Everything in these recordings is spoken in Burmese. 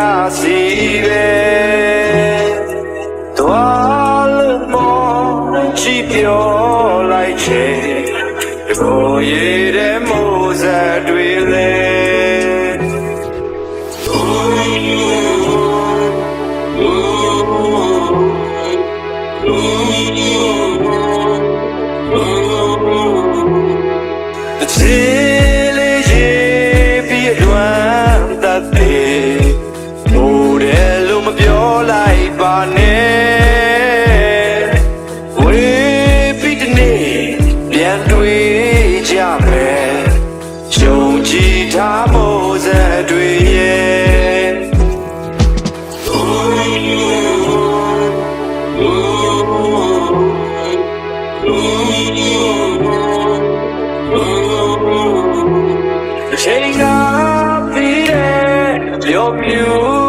ကစီပဲတော်လို့မောချီပြောလိုက်ချေဒီကိုရည်တဲ့မိုးစက်တွေလဲ The you.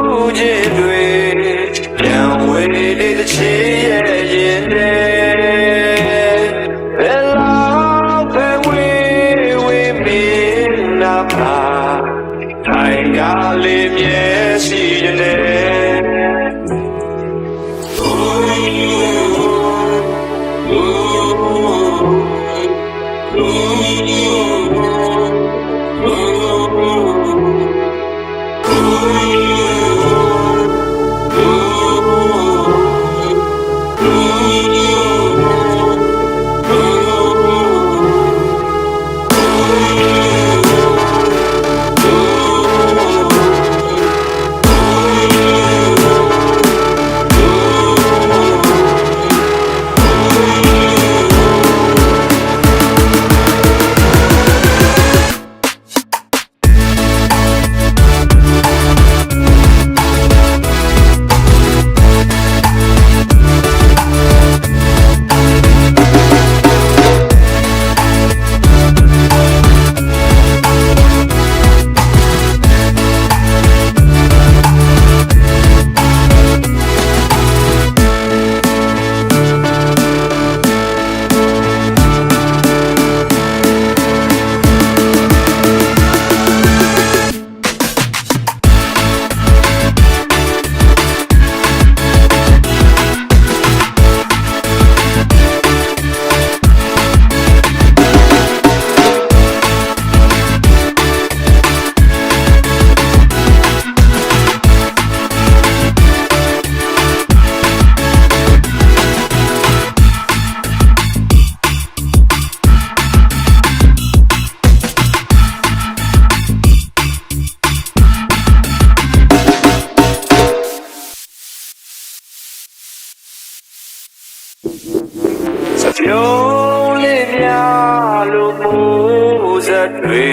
စပြုံးလေးများလို့မိုးစက်တွေ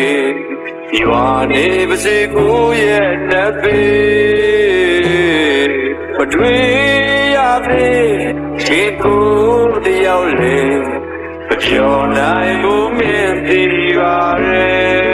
ရွာနေပါစေကိုရဲ့နှစ်ပေမတွေ့ရသေးဒီကိုတယောက်လေမပြောနိုင်ဘူးမြင်သေးပါရဲ့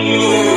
you.